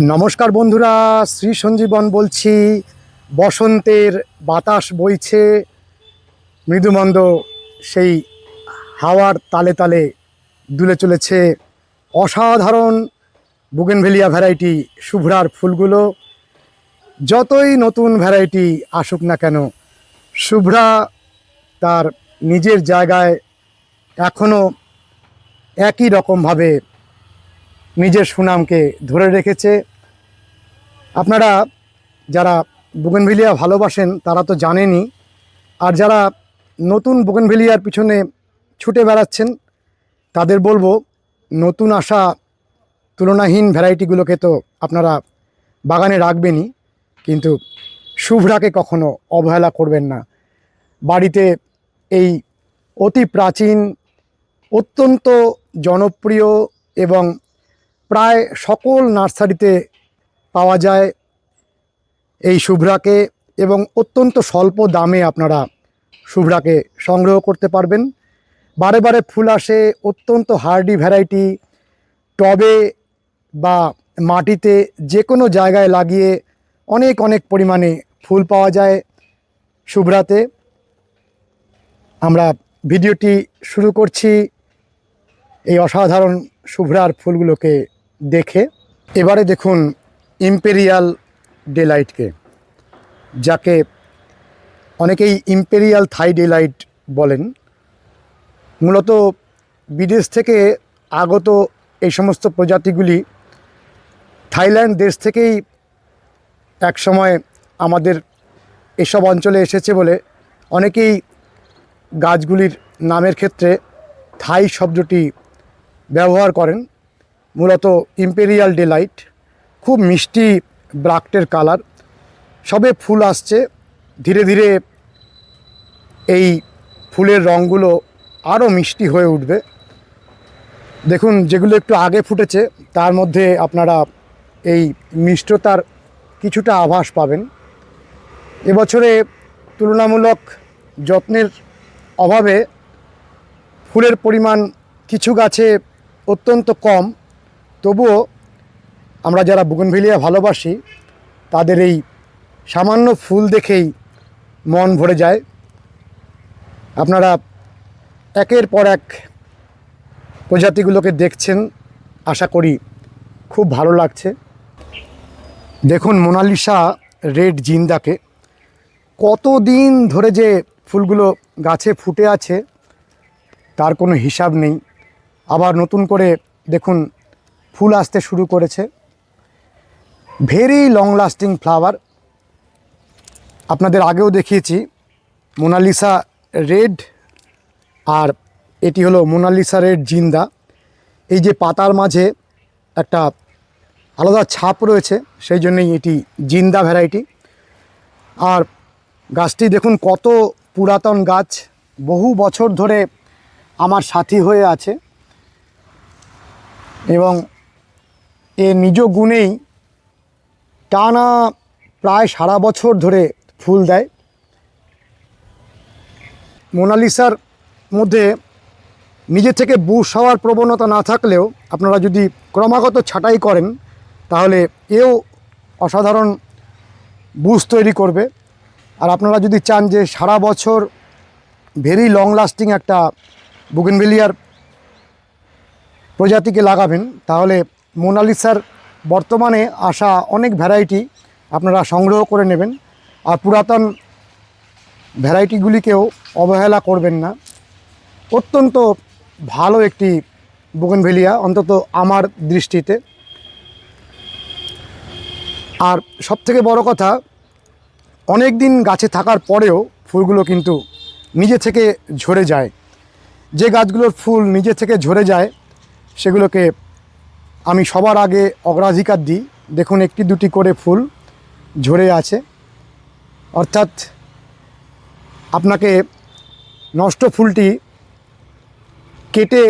নমস্কার বন্ধুরা, শ্রী সঞ্জীবন বলছি। বসন্তের বাতাস বইছে। মৃদুমন্দ সেই হাওয়ার তালে তালে দুলে চলেছে অসাধারণ বুগেনভেলিয়া ভ্যারাইটি শুভ্রার ফুলগুলো। যতই নতুন ভ্যারাইটি আসুক না কেন, শুভ্রা তার নিজের জায়গায় এখনও একই রকমভাবে নিজের সুনামকে ধরে রেখেছে। আপনারা যারা বুগেনভিলিয়া ভালোবাসেন, তারা তো জানেনই। আর যারা নতুন বুগেনভিলিয়ার পিছনে ছুটে বেড়াচ্ছেন, তাদের বলব, নতুন আসা তুলনাহীন ভ্যারাইটিগুলোকে তো আপনারা বাগানে রাখবেনই। কিন্তু শুভ্রাকে কখনো অবহেলা করবেন না। বাড়িতে এই অতি প্রাচীন, অত্যন্ত জনপ্রিয় এবং প্রায় সকল নার্সারিতে পাওয়া যায় এই শুভ্রাকে এবং অত্যন্ত স্বল্প দামে আপনারা শুভ্রাকে সংগ্রহ করতে পারবেন। বারে বারে ফুল আসে, অত্যন্ত হার্ডি ভ্যারাইটি টবে বা মাটিতে যে কোনো জায়গায় লাগিয়ে অনেক অনেক পরিমাণে ফুল পাওয়া যায় শুভ্রাতে। আমরা ভিডিওটি শুরু করছি। এই অসাধারণ শুভ্রার ফুলগুলোকে দেখে। এবারে দেখুন ইম্পেরিয়াল ডেলাইটকে যাকে অনেকেই ইম্পেরিয়াল থাই ডেলাইট বলেন। মূলত বিদেশ থেকে আগত এই সমস্ত প্রজাতিগুলি থাইল্যান্ড দেশ থেকেই একসময় আমাদের এসব অঞ্চলে এসেছে বলে অনেকেই গাছগুলির নামের ক্ষেত্রে থাই শব্দটি ব্যবহার করেন। মূলত ইম্পেরিয়াল ডেলাইট খুব মিষ্টি ব্রাক্টের কালার। সবে ফুল আসছে, ধীরে ধীরে এই ফুলের রঙগুলো আরও মিষ্টি হয়ে উঠবে। দেখুন, যেগুলো একটু আগে ফুটেছে, তার মধ্যে আপনারা এই মিষ্টতার কিছুটা আভাস পাবেন। এবছরে তুলনামূলক যত্নের অভাবে ফুলের পরিমাণ কিছু গাছে অত্যন্ত কম। তবুও আমরা যারা বুগনভেলিয়া ভালোবাসি, তাদের এই সামান্য ফুল দেখেই মন ভরে যায়। আপনারা একের পর এক প্রজাতিগুলোকে দেখছেন, আশা করি খুব ভালো লাগছে। দেখুন মোনালিসা রেড জিন্দাকে, কতদিন ধরে যে ফুলগুলো গাছে ফুটে আছে, তার কোনো হিসাব নেই। আবার নতুন করে দেখুন ফুল আসতে শুরু করেছে। ভেরি লং লাস্টিং ফ্লাওয়ার আপনাদের আগেও দেখিয়েছি মোনালিসা রেড আর এটি হলো মোনালিসা রেড জিন্দা। এই যে পাতার মাঝে একটা আলাদা ছাপ রয়েছে, সেই জন্যই এটি জিন্দা ভ্যারাইটি আর গাছটি দেখুন কত পুরাতন গাছ, বহু বছর ধরে আমার সাথী হয়ে আছে। এবং এ নিজ গুণেই টানা প্রায় সারা বছর ধরে ফুল দেয়। মোনালিসার মধ্যে নিজে থেকে বুশ হওয়ার প্রবণতা না থাকলেও আপনারা যদি ক্রমাগত ছাঁটাই করেন, তাহলে এও অসাধারণ বুশ তৈরি করবে। আর আপনারা যদি চান যে সারা বছর ভেরি লং লাস্টিং একটা বুগেনভেলিয়ার প্রজাতিকে লাগাবেন, তাহলে মোনালিসার বর্তমানে আসা অনেক ভ্যারাইটি আপনারা সংগ্রহ করে নেবেন। আর পুরাতন ভ্যারাইটিগুলিকেও অবহেলা করবেন না। অত্যন্ত ভালো একটি বুগেনভেলিয়া অন্তত আমার দৃষ্টিতে। আর সবথেকে বড় কথা অনেক দিন গাছে থাকার পরেও ফুলগুলো কিন্তু নিজে থেকে ঝরে যায়। যে গাছগুলোর ফুল নিজে থেকে ঝরে যায়, সেগুলোকে আমি সবার আগে অগ্রাধিকার দিই। দেখুন, একটি, দুটি করে ফুল ঝরে আছে। অর্থাৎ আপনাকে নষ্ট ফুলটি কেটে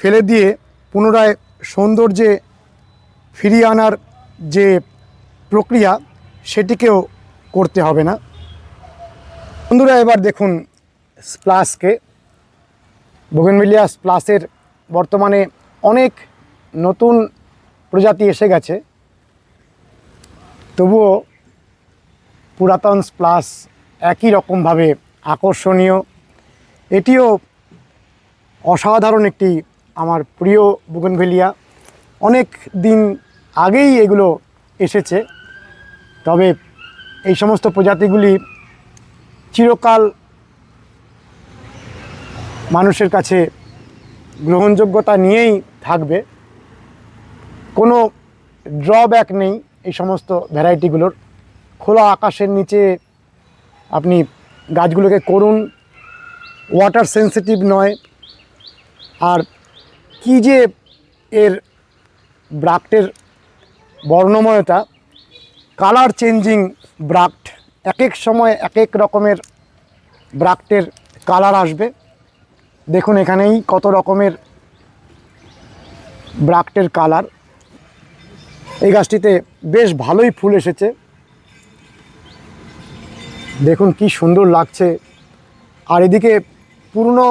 ফেলে দিয়ে পুনরায় সৌন্দর্যে ফিরিয়ে আনার যে প্রক্রিয়া, সেটিকেও করতে হবে না। বন্ধুরা, এবার দেখুন স্প্লাসকে বোগেনভিলিয়া স্প্লাসের বর্তমানে অনেক নতুন প্রজাতি এসে গেছে। তবুও পুরাতন প্লাস একই রকমভাবে আকর্ষণীয়। এটিও অসাধারণ একটি আমার প্রিয় বুগনভেলিয়া। অনেক দিন আগেই এগুলো এসেছে। তবে এই সমস্ত প্রজাতিগুলি চিরকাল মানুষের কাছে গ্রহণযোগ্যতা নিয়েই থাকবে। কোনো ড্রব্যাক নেই এই সমস্ত ভ্যারাইটিগুলোর খোলা আকাশের নিচে আপনি গাছগুলোকে করুন ওয়াটার সেন্সিটিভ নয়। আর কি যে এর ব্রাক্টের বর্ণময়তা কালার চেঞ্জিং ব্রাক্ট এক এক সময় এক এক রকমের ব্রাক্টের কালার আসবে। দেখুন এখানেই কত রকমের ব্রাক্টের কালার এই গাছটিতে বেশ ভালোই ফুল এসেছে। দেখুন কি সুন্দর লাগছে। আর এদিকে পুরনো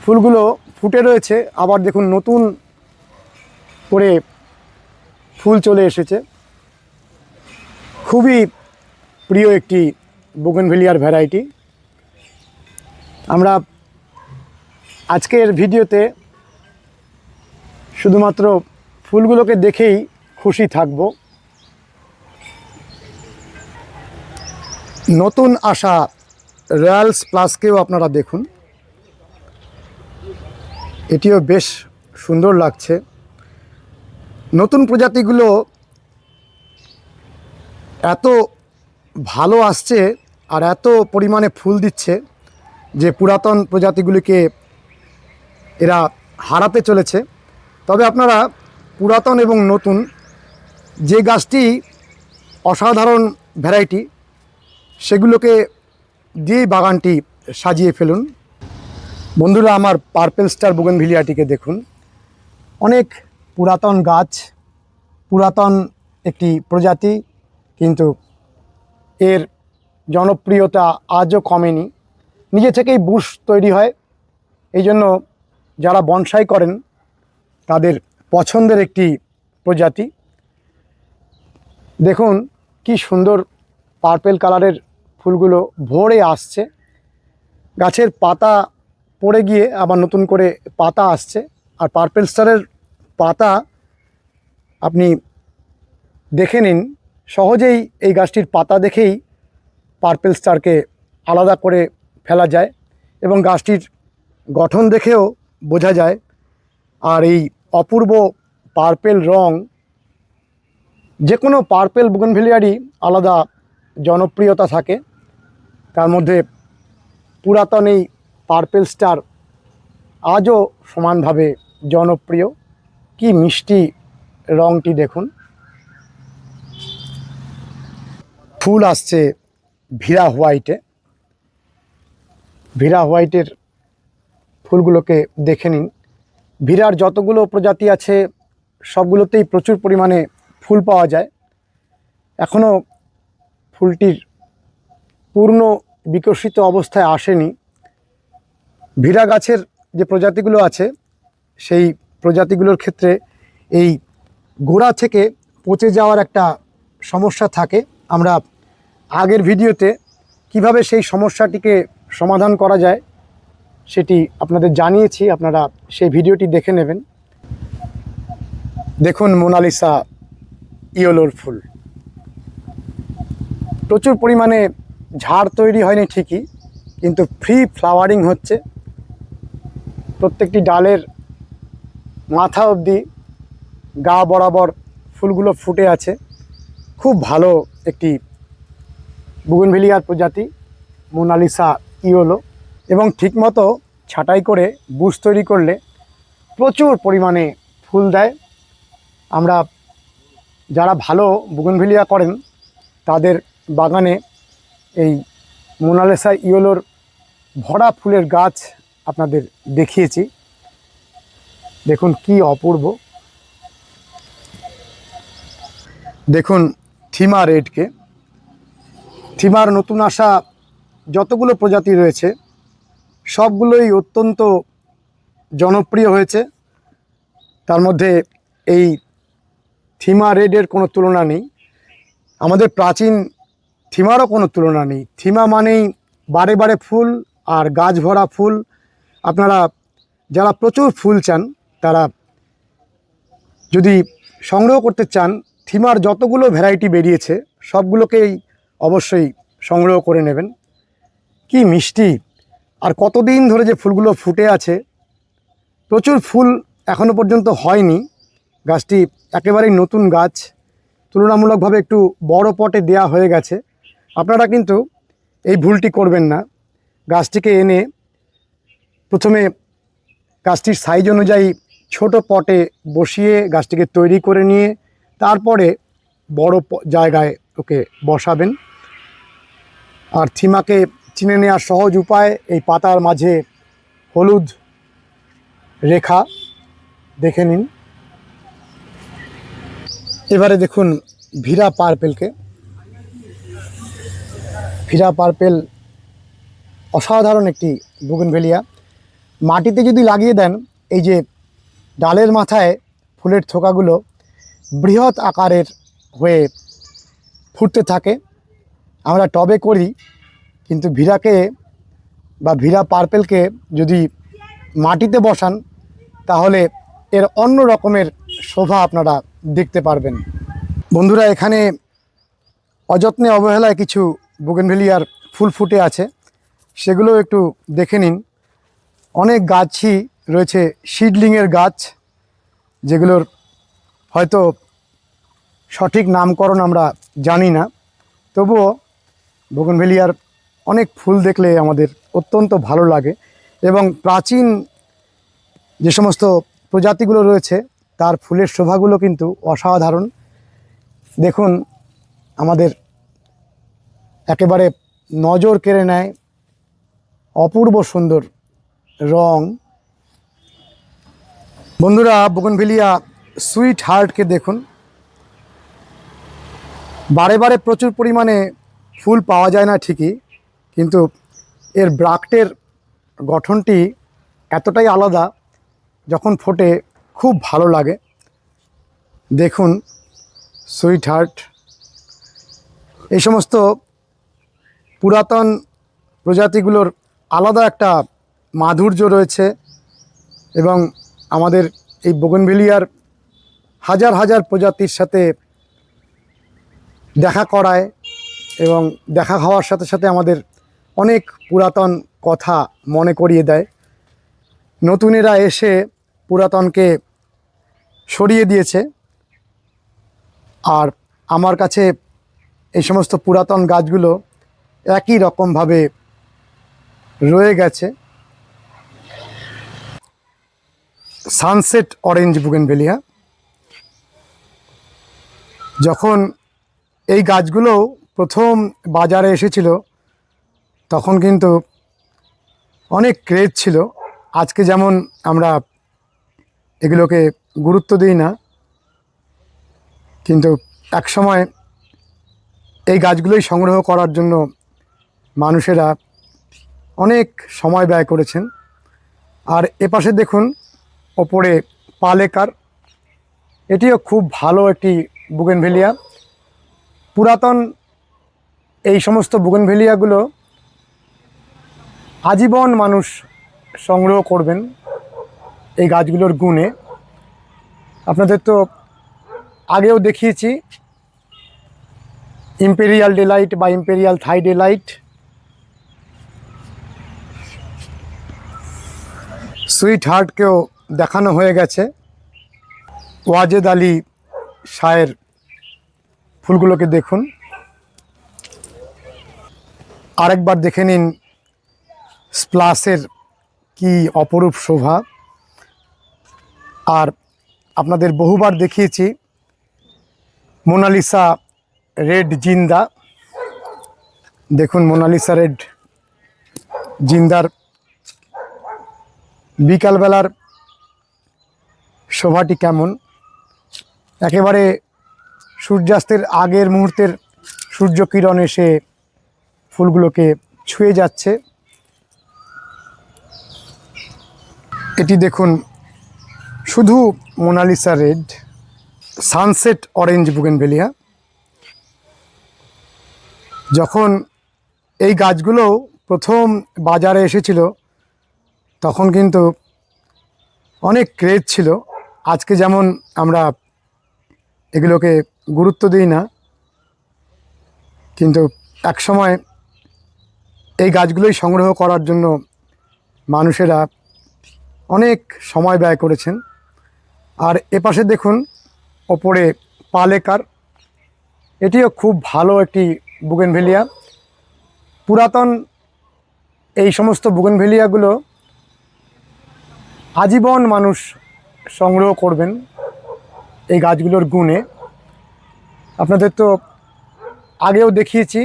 ফুলগুলো ফুটে রয়েছে, আবার দেখুন নতুন করে ফুল চলে এসেছে। খুবই প্রিয় একটি বোগেনভেলিয়ার ভ্যারাইটি আমরা আজকের ভিডিওতে শুধুমাত্র ফুলগুলোকে দেখেই খুশি থাকব। নতুন আসা রয়্যালস প্লাসকেও আপনারা দেখুন। এটিও বেশ সুন্দর লাগছে। নতুন প্রজাতিগুলো এত ভালো আসছে আর এত পরিমাণে ফুল দিচ্ছে যে পুরাতন প্রজাতিগুলিকে এরা হারাতে চলেছে। তবে আপনারা পুরাতন এবং নতুন যে গাছটি অসাধারণ ভ্যারাইটি, সেগুলোকে দিয়েই বাগানটি সাজিয়ে ফেলুন। বন্ধুরা, আমার পার্পেল স্টার বুগেনভিলিয়াটিকে দেখুন। অনেক পুরাতন গাছ, পুরাতন একটি প্রজাতি, কিন্তু এর জনপ্রিয়তা আজও কমেনি। নিজে থেকেই বুশ তৈরি হয়। এই জন্য যারা বনসাই করেন, তাদের পছন্দের একটি প্রজাতি। দেখুন কি সুন্দর পার্পেল কালারের ফুলগুলো ভরে আসছে। গাছের পাতা পড়ে গিয়ে আবার নতুন করে পাতা আসছে। আর পার্পেল স্টারের পাতা আপনি দেখে নিন। সহজেই এই গাছটির পাতা দেখেই পার্পেল স্টারকে আলাদা করে ফেলা যায় এবং গাছটির গঠন দেখেও বোঝা যায়। আর এই অপূর্ব পার্পেল রং যে কোনো পার্পেল বুগনভেলিয়ারই আলাদা জনপ্রিয়তা থাকে। তার মধ্যে পুরাতন এই পার্পেল স্টার আজও সমানভাবে জনপ্রিয়। কি মিষ্টি রংটি দেখুন। ফুল আসছে ভিরা হোয়াইটে। ভিরা হোয়াইটের ফুলগুলোকে দেখে নিন। ভিরার যতগুলো প্রজাতি আছে, সবগুলোতেই প্রচুর পরিমাণে ফুল পাওয়া যায়। এখনও ফুলটির পূর্ণ বিকশিত অবস্থায় আসেনি। ভিরা গাছের যে প্রজাতিগুলো আছে, সেই প্রজাতিগুলোর ক্ষেত্রে এই গোড়া থেকে পচে যাওয়ার একটা সমস্যা থাকে। আমরা আগের ভিডিওতে কীভাবে সেই সমস্যাটিকে সমাধান করা যায় সেটি আপনাদের জানিয়েছি, আপনারা সেই ভিডিওটি দেখে নেবেন। দেখুন মোনালিসা ইয়োলোর ফুল। প্রচুর পরিমাণে ঝাড় তৈরি হয়নি ঠিকই, কিন্তু ফ্রি ফ্লাওয়ারিং হচ্ছে। প্রত্যেকটি ডালের মাথা অবধি গা বরাবর ফুলগুলো ফুটে আছে। খুব ভালো একটি বুগনভেলিয়ার প্রজাতি, মোনালিসা ইওলো এবং ঠিকমতো ছাঁটাই করে বুশ তৈরি করলে প্রচুর পরিমাণে ফুল দেয়। আমরা যারা ভালো বুগনভেলিয়া করেন, তাদের বাগানে এই মোনালিসা ইওলোর ভরা ফুলের গাছ আপনাদের দেখিয়েছি। দেখুন কি অপূর্ব। দেখুন থিমা রেডকে। থিমার নতুন আসা যতগুলো প্রজাতি রয়েছে সবগুলোই অত্যন্ত জনপ্রিয় হয়েছে। তার মধ্যে এই থিমা রেডের কোনো তুলনা নেই। আমাদের প্রাচীন থিমারও কোনো তুলনা নেই। থিমা মানেই বারে বারে ফুল আর গাছ ভরা ফুল। আপনারা যারা প্রচুর ফুল চান, তারা যদি সংগ্রহ করতে চান, থিমার যতগুলো ভ্যারাইটি বেরিয়েছে, সবগুলোকেই অবশ্যই সংগ্রহ করে নেবেন। কি মিষ্টি! আর কতদিন ধরে যে ফুলগুলো ফুটে আছে, প্রচুর ফুল এখনও পর্যন্ত হয়নি। গাছটি একেবারেই নতুন গাছ, তুলনামূলকভাবে একটু বড় পটে দেয়া হয়ে গেছে। আপনারা কিন্তু এই ভুলটি করবেন না। গাছটিকে এনে প্রথমে গাছটির সাইজ অনুযায়ী ছোট পটে বসিয়ে গাছটিকে তৈরি করে নিয়ে, তারপরে বড় জায়গায় ওকে বসাবেন। আর থিমাকে চিনে নেওয়ার সহজ উপায় এই পাতার মাঝে হলুদ রেখা দেখে নিন। এবারে দেখুন ভিরা পার্পেলকে। ভিরা পার্পেল অসাধারণ একটি বুগনভেলিয়া। মাটিতে যদি লাগিয়ে দেন, এই যে ডালের মাথায় ফুলের থোকাগুলো বৃহৎ আকারের হয়ে ফুটতে থাকে। আমরা টবে করি কিন্তু ভিরাকে বা ভিরা পার্পেলকে যদি মাটিতে বসান, তাহলে এর অন্য রকমের শোভা আপনারা দেখতে পারবেন। বন্ধুরা, এখানে অযত্নে অবহেলায় কিছু বুগেনভেলিয়ার ফুল ফুটে আছে। সেগুলো একটু দেখে নিন। অনেক গাছই রয়েছে সিডলিংয়ের গাছ, যেগুলোর হয়তো সঠিক নামকরণ আমরা জানি না। তবুও বোগনভেলিয়ার অনেক ফুল দেখলে আমাদের অত্যন্ত ভালো লাগে এবং প্রাচীন যে সমস্ত প্রজাতিগুলো রয়েছে, তার ফুলের শোভাগুলো কিন্তু অসাধারণ। দেখুন, আমাদের একেবারে নজর কেড়ে নেয় অপূর্ব সুন্দর রং। বন্ধুরা, বোগনভেলিয়া সুইট হার্টকে দেখুন। বারে বারে প্রচুর পরিমাণে ফুল পাওয়া যায় না ঠিকই কিন্তু এর ব্রাক্টের গঠনটি এতটাই আলাদা যখন ফোটে খুব ভালো লাগে। দেখুন সুইট হার্ট এই সমস্ত পুরাতন প্রজাতিগুলোর আলাদা একটা মাধুর্য রয়েছে এবং আমাদের এই বোগনভেলিয়ার হাজার হাজার প্রজাতির সাথে দেখা করায় এবং দেখা হওয়ার সাথে সাথে আমাদের অনেক পুরাতন কথা মনে করিয়ে দেয়। নতুনেরা এসে পুরাতনকে সরিয়ে দিয়েছে। আর আমার কাছে এই সমস্ত পুরাতন গাছগুলো একই রকমভাবে রয়ে গেছে। সানসেট অরেঞ্জ বুগেন বুগেনভেলিয়া। যখন এই গাছগুলো প্রথম বাজারে এসেছিল তখন কিন্তু অনেক ক্রেজ ছিল। আজকে যেমন আমরা এগুলোকে গুরুত্ব দিই না, কিন্তু এক সময় এই গাছগুলোই সংগ্রহ করার জন্য মানুষেরা অনেক সময় ব্যয় করেছেন। আর এপাশে দেখুন, ওপরে পালেকার। এটিও খুব ভালো একটি বুগেনভেলিয়া পুরাতন এই সমস্ত বুগেনভেলিয়াগুলো আজীবন মানুষ সংগ্রহ করবেন এই গাছগুলোর গুণে। আপনাদের তো আগেও দেখিয়েছি ইম্পেরিয়াল ডেলাইট বা ইম্পেরিয়াল থাই ডেলাইট সুইট হার্টকেও দেখানো হয়ে গেছে। ওয়াজেদ আলী শায়ের ফুলগুলোকে দেখুন। আরেকবার দেখে নিন স্প্লাসের কি অপরূপ শোভা? আর আপনাদের বহুবার দেখিয়েছি মোনালিসা রেড জিন্দা। দেখুন মোনালিসা রেড জিন্দার বিকালবেলার শোভাটি কেমন? একেবারে সূর্যাস্তের আগের মুহূর্তের সূর্যকিরণ এসে ফুলগুলোকে ছুঁয়ে যাচ্ছে। এটি দেখুন, শুধু Mona Lisa red, sunset orange bougainvillea. যখন এই গাছগুলো প্রথম বাজারে এসেছিল, তখন কিন্তু অনেক ক্রেজ ছিল। আজকে যেমন আমরা এগুলোকে গুরুত্ব দিই না, কিন্তু একসময় এই গাছগুলোই সংগ্রহ করার জন্য মানুষেরা অনেক সময় ব্যয় করেছেন। আর এপাশে দেখুন, ওপরে পালেকার। এটিও খুব ভালো একটি বুগেনভেলিয়া পুরাতন এই সমস্ত বুগেনভেলিয়াগুলো আজীবন মানুষ সংগ্রহ করবেন এই গাছগুলোর গুণে। আপনাদের তো আগেও দেখিয়েছি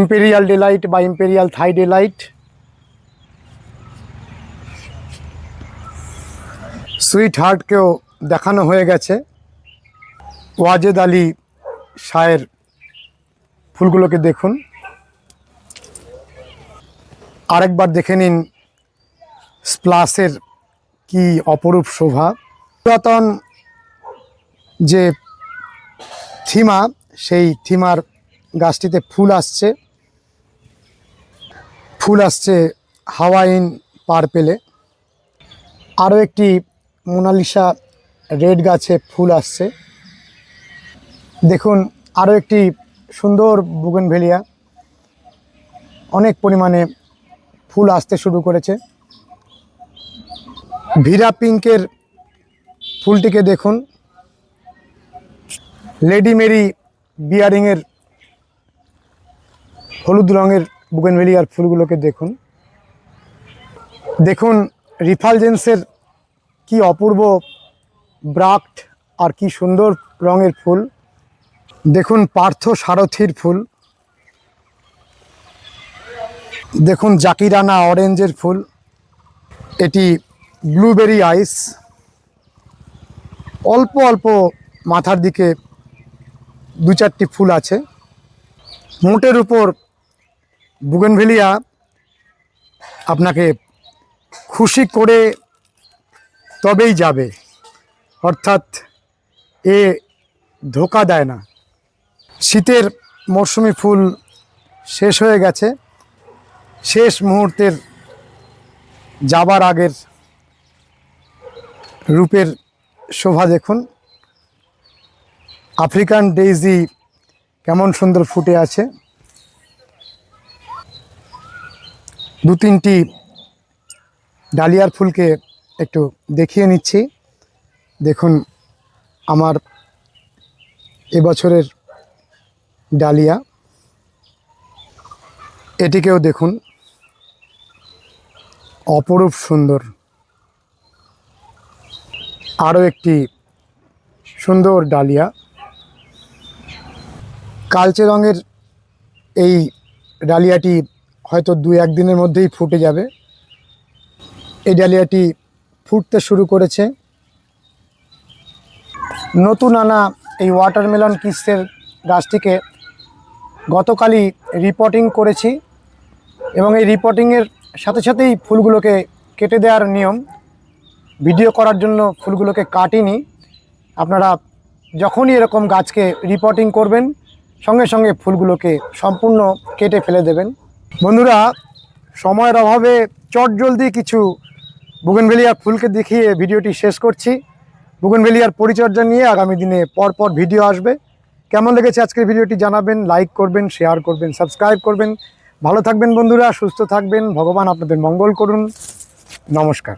ইম্পেরিয়াল ডেলাইট বা ইম্পেরিয়াল থাই ডেলাইট সুইট হার্টকেও দেখানো হয়ে গেছে। ওয়াজেদ আলী শায়ের ফুলগুলোকে দেখুন। আরেকবার দেখে নিন স্প্লাসের কি অপরূপ শোভা। পুরাতন যে থিমা, সেই থিমার গাছটিতে ফুল আসছে। ফুল আসছে হাওয়াইন পার্পেলে আরও একটি মোনালিসা রেড গাছে ফুল আসছে। দেখুন আরও একটি সুন্দর বুগনভেলিয়া অনেক পরিমাণে ফুল আসতে শুরু করেছে। ভিরা পিঙ্কের ফুলটিকে দেখুন। লেডি মেরি বিয়ারিংয়ের হলুদ রঙের বুগেনভেলিয়ার ফুলগুলোকে দেখুন। দেখুন, রিফালজেন্সের কি অপূর্ব ব্রাক্ট আর কি সুন্দর রঙের ফুল। দেখুন পার্থ সারথির ফুল। দেখুন জাকিরানা অরেঞ্জের ফুল। এটি ব্লুবেরি আইস। অল্প অল্প মাথার দিকে দু চারটি ফুল আছে। মোটের উপর বুগেনভেলিয়া আপনাকে খুশি করে তবেই যাবে। অর্থাৎ এ ধোকা দেয় না। শীতের মরশুমি ফুল শেষ হয়ে গেছে। শেষ মুহূর্তের যাবার আগের রূপের শোভা দেখুন। আফ্রিকান ডেইজি কেমন সুন্দর ফুটে আছে। দু তিনটি ডালিয়ার ফুলকে একটু দেখিয়ে নিচ্ছি। দেখুন, আমার এবছরের ডালিয়া। এটিকেও দেখুন, অপরূপ সুন্দর। আরও একটি সুন্দর ডালিয়া। কালচে রঙের এই ডালিয়াটি হয়তো দু একদিনের মধ্যেই ফুটে যাবে। এই ডালিয়াটি ফুটতে শুরু করেছে। নতুন আনা এই ওয়াটারমেলন কিসের গাছটিকে গতকালই রিপোর্টিং করেছি এবং এই রিপোর্টিংয়ের সাথে সাথেই ফুলগুলোকে কেটে দেওয়ার নিয়ম। ভিডিও করার জন্য ফুলগুলোকে কাটিনি। আপনারা যখনই এরকম গাছকে রিপোর্টিং করবেন, সঙ্গে সঙ্গে ফুলগুলোকে সম্পূর্ণ কেটে ফেলে দেবেন। বন্ধুরা, সময়ের অভাবে চট জলদি কিছু বুগনভেলিয়ার ফুলকে দেখিয়ে ভিডিওটি শেষ করছি। বুগনভেলিয়ার পরিচর্যা নিয়ে আগামী দিনে পরপর ভিডিও আসবে। কেমন লেগেছে আজকের ভিডিওটি জানাবেন, লাইক করবেন, শেয়ার করবেন, সাবস্ক্রাইব করবেন। ভালো থাকবেন বন্ধুরা, সুস্থ থাকবেন। ভগবান আপনাদের মঙ্গল করুন। নমস্কার।